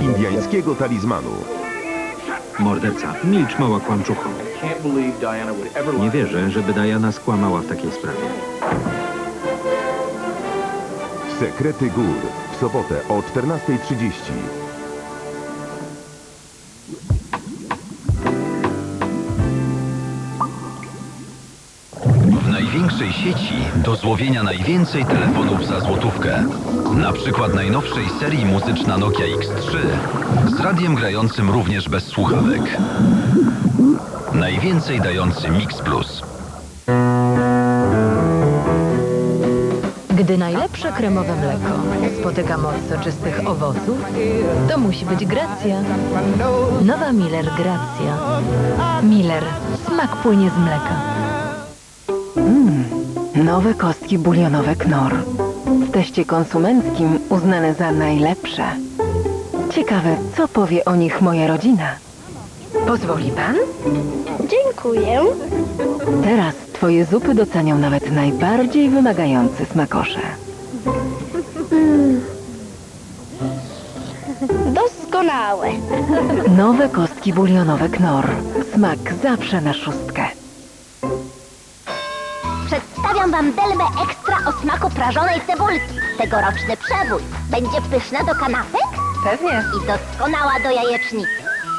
indiańskiego talizmanu. Morderca, milcz mała kłamczucho. Nie wierzę, żeby Diana skłamała w takiej sprawie. Sekrety Gór. W sobotę o 14.30. sieci do złowienia najwięcej telefonów za złotówkę. Na przykład najnowszej serii muzyczna Nokia X3 z radiem grającym również bez słuchawek. Najwięcej dający Mix Plus. Gdy najlepsze kremowe mleko spotyka moc soczystych owoców, to musi być Gracja. Nowa Miller Gracja. Miller. Smak płynie z mleka. Nowe kostki bulionowe Knor. W teście konsumenckim uznane za najlepsze. Ciekawe, co powie o nich moja rodzina. Pozwoli pan? Dziękuję. Teraz twoje zupy docenią nawet najbardziej wymagający smakosze. Doskonałe. Nowe kostki bulionowe Knor. Smak zawsze na szóstkę. Wam delwę ekstra o smaku prażonej cebulki. Tegoroczny przewód. Będzie pyszna do kanapek Pewnie. i doskonała do jajecznicy.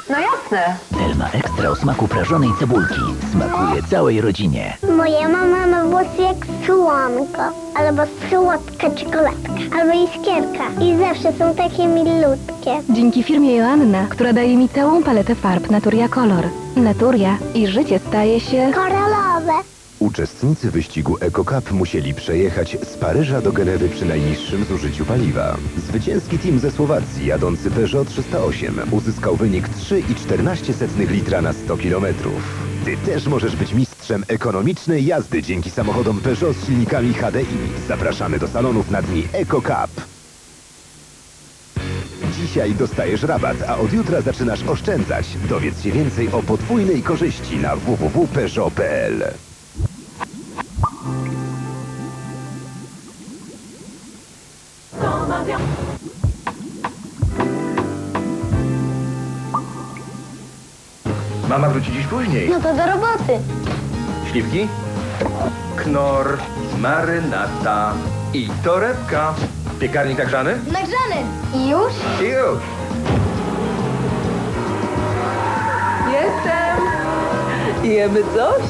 No jasne. Delma Ekstra o smaku prażonej cebulki. Smakuje całej rodzinie. Moja mama ma włosy jak słonko, albo słodka czekoladka, albo iskierka. I zawsze są takie milutkie. Dzięki firmie Joanna, która daje mi całą paletę farb Naturia Color. Naturia i życie staje się... Koralowe. Uczestnicy wyścigu EcoCup musieli przejechać z Paryża do Genewy przy najniższym zużyciu paliwa. Zwycięski team ze Słowacji jadący Peugeot 308 uzyskał wynik 3,14 litra na 100 km. Ty też możesz być mistrzem ekonomicznej jazdy dzięki samochodom Peugeot z silnikami HDI. Zapraszamy do salonów na dni EcoCup. Dzisiaj dostajesz rabat, a od jutra zaczynasz oszczędzać. Dowiedz się więcej o podwójnej korzyści na www.peugeot.pl. Mama wróci dziś później. No to do roboty. Śliwki? Knor, marynata i torebka. Piekarnik nagrzany? Nagrzany. I już? I już. Jestem. Jemy coś?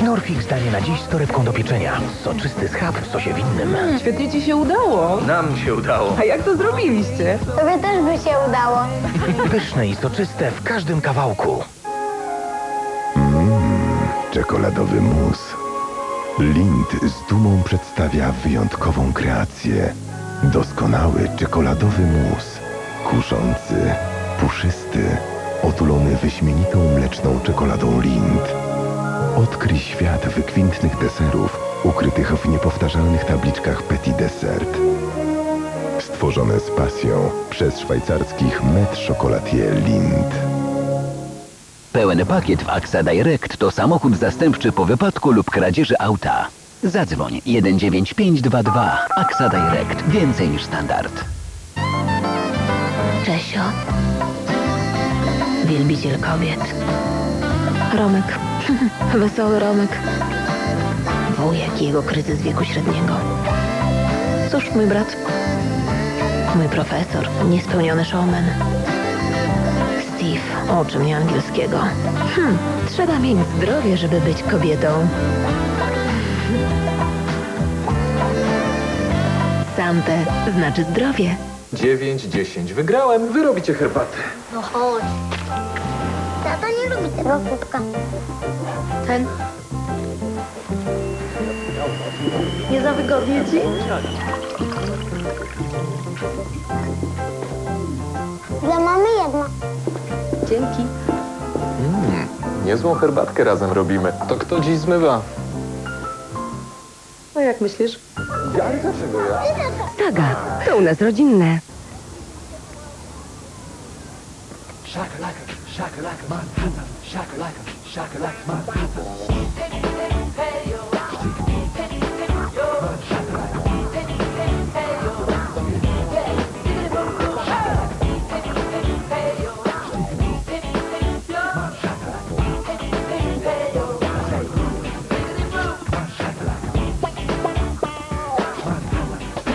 Knorfix daje na dziś z torebką do pieczenia. Soczysty schab w sosie winnym. Świetnie ci się udało. Nam się udało. A jak to zrobiliście? Tobie też by się udało. Pyszne i soczyste w każdym kawałku. Czekoladowy mus. Lind z dumą przedstawia wyjątkową kreację. Doskonały czekoladowy mus. Kuszący, puszysty, otulony wyśmienitą mleczną czekoladą Lind. Odkryj świat wykwintnych deserów ukrytych w niepowtarzalnych tabliczkach Petit Dessert. Stworzone z pasją przez szwajcarskich Met Chocolatier Lind. Pełen pakiet w AXA Direct to samochód zastępczy po wypadku lub kradzieży auta. Zadzwoń 19522 AXA Direct. Więcej niż standard. Czesio. Wielbiciel kobiet. Romek. Wesoły Romek. Wujek i jego kryzys wieku średniego. Cóż, mój brat. Mój profesor. Niespełniony showman. Steve. Oczy mnie angielskiego. Hm, trzeba mieć zdrowie, żeby być kobietą. Sante znaczy zdrowie. 9-10. Wygrałem. Wy robicie herbatę. No chodź. Lubi tego kubka. Ten. Nie za wygodnie ci? Dla mamy jedna. Dzięki. Niezłą herbatkę razem robimy. To kto dziś zmywa? A jak myślisz? Ja, dlaczego ja? Saga. To u nas rodzinne. shakalaka, my people. Shakalaka, shakalaka, my people.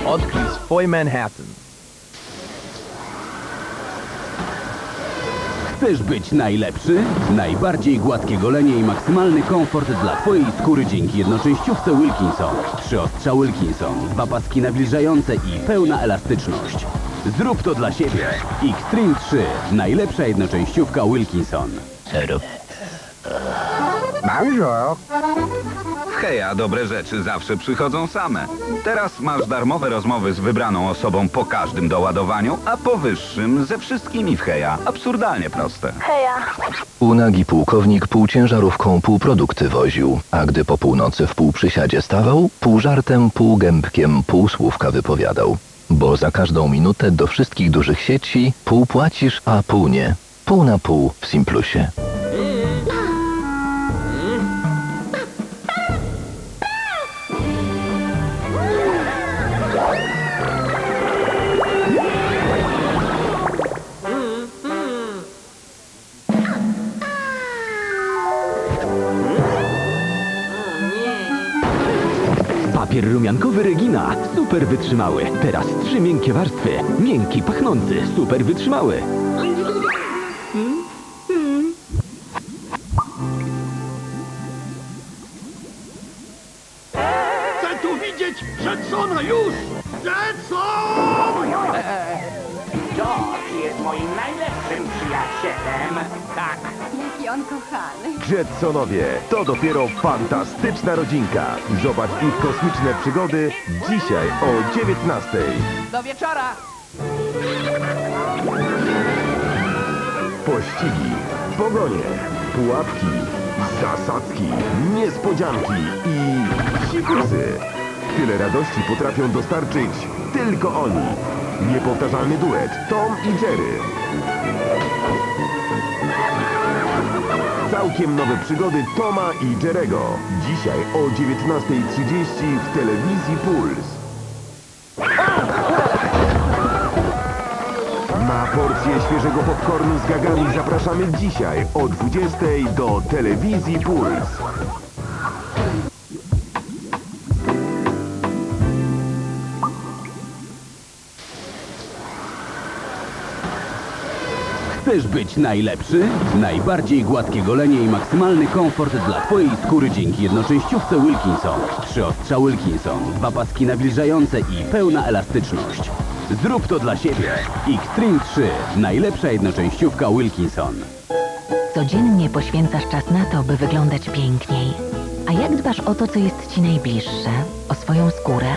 Odkryj swoje Manhattan. Chcesz być najlepszy? Najbardziej gładkie golenie i maksymalny komfort dla Twojej skóry dzięki jednoczęściówce Wilkinson. Trzy ostrza Wilkinson, dwa paski nawilżające i pełna elastyczność. Zrób to dla siebie. Xtreme 3. Najlepsza jednoczęściówka Wilkinson. Heja, dobre rzeczy zawsze przychodzą same. Teraz masz darmowe rozmowy z wybraną osobą po każdym doładowaniu, a po wyższym ze wszystkimi w Heja. Absurdalnie proste. Unagi pułkownik pół ciężarówką pół produkty woził, a gdy po północy w pół przysiadzie stawał, pół żartem, pół gębkiem, pół słówka wypowiadał. Bo za każdą minutę do wszystkich dużych sieci pół płacisz, a pół nie. Pół na pół w Simplusie. Rumiankowy Regina. Super wytrzymały. Teraz trzy miękkie warstwy. Miękki, pachnący. Super wytrzymały. Jaki on kochany. Jetsonowie to dopiero fantastyczna rodzinka. Zobacz ich kosmiczne przygody dzisiaj o 19. Do wieczora. Pościgi, pogonie, pułapki, zasadzki, niespodzianki i sikusy. Tyle radości potrafią dostarczyć tylko oni. Niepowtarzalny duet Tom i Jerry. Całkiem nowe przygody Toma i Jerego. Dzisiaj o 19.30 w telewizji Puls. Na porcję świeżego popcornu z gagami zapraszamy dzisiaj o 20.00 do telewizji Puls. Chcesz być najlepszy? Najbardziej gładkie golenie i maksymalny komfort dla Twojej skóry dzięki jednoczęściówce Wilkinson. Trzy ostrza Wilkinson, dwa paski nawilżające i pełna elastyczność. Zrób to dla siebie. Xtreme 3. Najlepsza jednoczęściówka Wilkinson. Codziennie poświęcasz czas na to, by wyglądać piękniej. A jak dbasz o to, co jest ci najbliższe? O swoją skórę?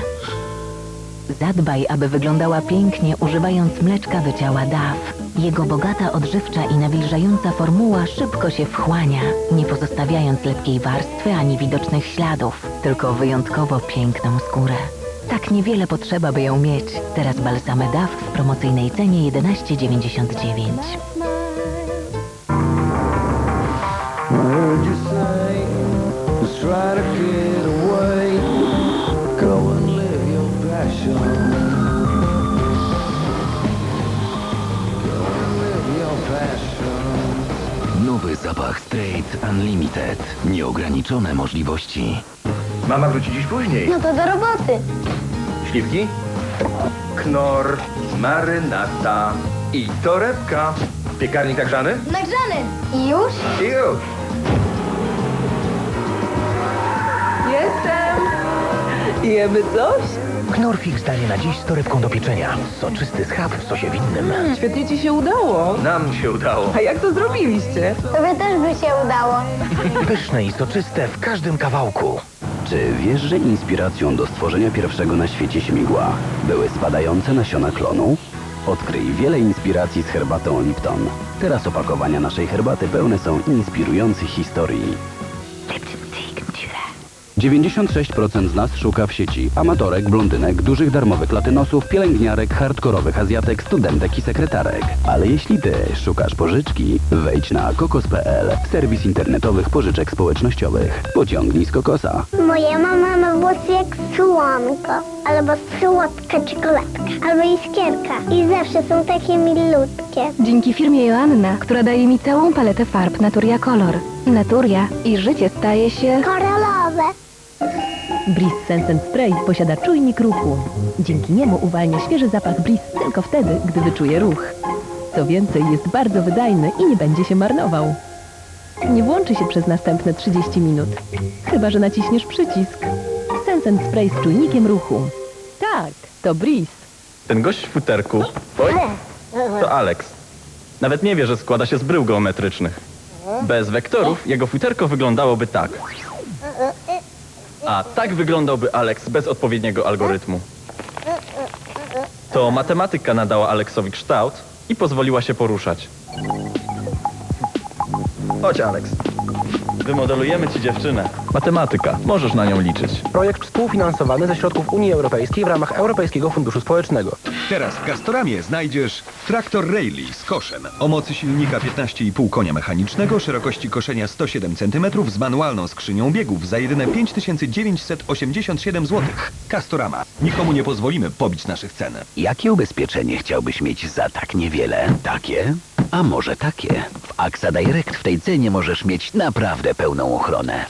Zadbaj, aby wyglądała pięknie, używając mleczka do ciała DAF. Jego bogata, odżywcza i nawilżająca formuła szybko się wchłania, nie pozostawiając lepkiej warstwy ani widocznych śladów, tylko wyjątkowo piękną skórę. Tak niewiele potrzeba, by ją mieć. Teraz balsamy DAF w promocyjnej cenie 11,99. Heard you say, just try to get away. Go and live your passion. Zapach Straight Unlimited. Nieograniczone możliwości. Mama wróci dziś później. No to do roboty. Śliwki? Knor, marynata i torebka. Piekarnik tak grzany? Nagrzany. I już? I już. Jestem. Jemy coś? Knorfix daje na dziś z torebką do pieczenia. Soczysty schab w sosie winnym. Świetnie ci się udało. Nam się udało. A jak to zrobiliście? Tobie też by się udało. Pyszne i soczyste w każdym kawałku. Czy wiesz, że inspiracją do stworzenia pierwszego na świecie śmigła były spadające nasiona klonu? Odkryj wiele inspiracji z herbatą Lipton. Teraz opakowania naszej herbaty pełne są inspirujących historii. 96% z nas szuka w sieci amatorek, blondynek, dużych darmowych latynosów, pielęgniarek, hardkorowych azjatek, studentek i sekretarek. Ale jeśli ty szukasz pożyczki, wejdź na kokos.pl, serwis internetowych pożyczek społecznościowych. Pociągnij z kokosa. Moja mama ma włosy jak słonko, albo słodka czekoladka, albo iskierka. I zawsze są takie milutkie. Dzięki firmie Joanna, która daje mi całą paletę farb Naturia Color. Naturia i życie staje się... Koralowe. Breeze Sense Spray posiada czujnik ruchu. Dzięki niemu uwalnia świeży zapach Breeze tylko wtedy, gdy wyczuje ruch. Co więcej, jest bardzo wydajny i nie będzie się marnował. Nie włączy się przez następne 30 minut. Chyba, że naciśniesz przycisk. Sense Spray z czujnikiem ruchu. Tak, to Breeze. Ten gość w futerku. Oj, to Alex. Nawet nie wie, że składa się z brył geometrycznych. Bez wektorów jego futerko wyglądałoby tak. A tak wyglądałby Alex bez odpowiedniego algorytmu. To matematyka nadała Alexowi kształt i pozwoliła się poruszać. Chodź, Alex. Wymodelujemy ci dziewczynę. Matematyka. Możesz na nią liczyć. Projekt współfinansowany ze środków Unii Europejskiej w ramach Europejskiego Funduszu Społecznego. Teraz w Castoramie znajdziesz traktor Rayleigh z koszem o mocy silnika 15,5 konia mechanicznego, szerokości koszenia 107 cm z manualną skrzynią biegów za jedyne 5987 zł. Castorama. Nikomu nie pozwolimy pobić naszych cen. Jakie ubezpieczenie chciałbyś mieć za tak niewiele? Takie? A może takie? W AXA Direct w tej cenie możesz mieć naprawdę pełną ochronę.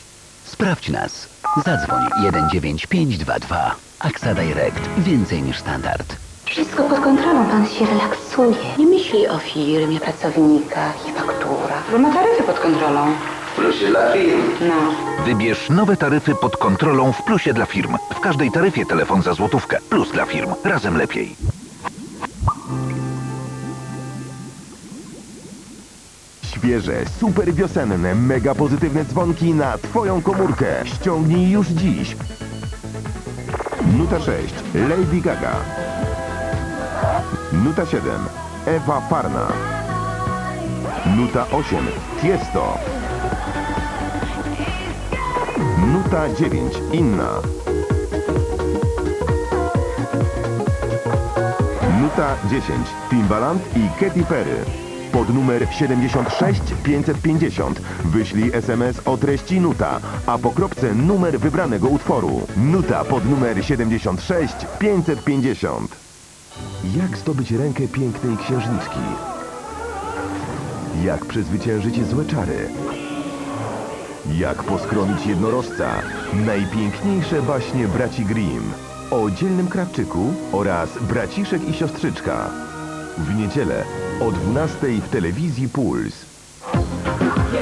Sprawdź nas. Zadzwoń 19522. AXA Direct. Więcej niż standard. Wszystko pod kontrolą, pan się relaksuje. Nie myśli o firmie, pracownikach i fakturach. Bo ma taryfy pod kontrolą. Plusie dla firm. No. Wybierz nowe taryfy pod kontrolą w Plusie dla firm. W każdej taryfie telefon za złotówkę. Plus dla firm. Razem lepiej. Świeże, super wiosenne, mega pozytywne dzwonki na Twoją komórkę. Ściągnij już dziś. Nuta 6. Lady Gaga. Nuta 7. Ewa Parna. Nuta 8. Tiesto. Nuta 9. Inna. Nuta 10. Timbaland i Katy Perry. Pod numer 76 550 wyślij SMS o treści Nuta, a po kropce numer wybranego utworu. Nuta pod numer 76 550. Jak zdobyć rękę pięknej księżniczki? Jak przezwyciężyć złe czary? Jak poskromić jednorożca? Najpiękniejsze baśnie braci Grimm. O dzielnym krawczyku oraz braciszek i siostrzyczka. W niedzielę o 12 w telewizji Puls.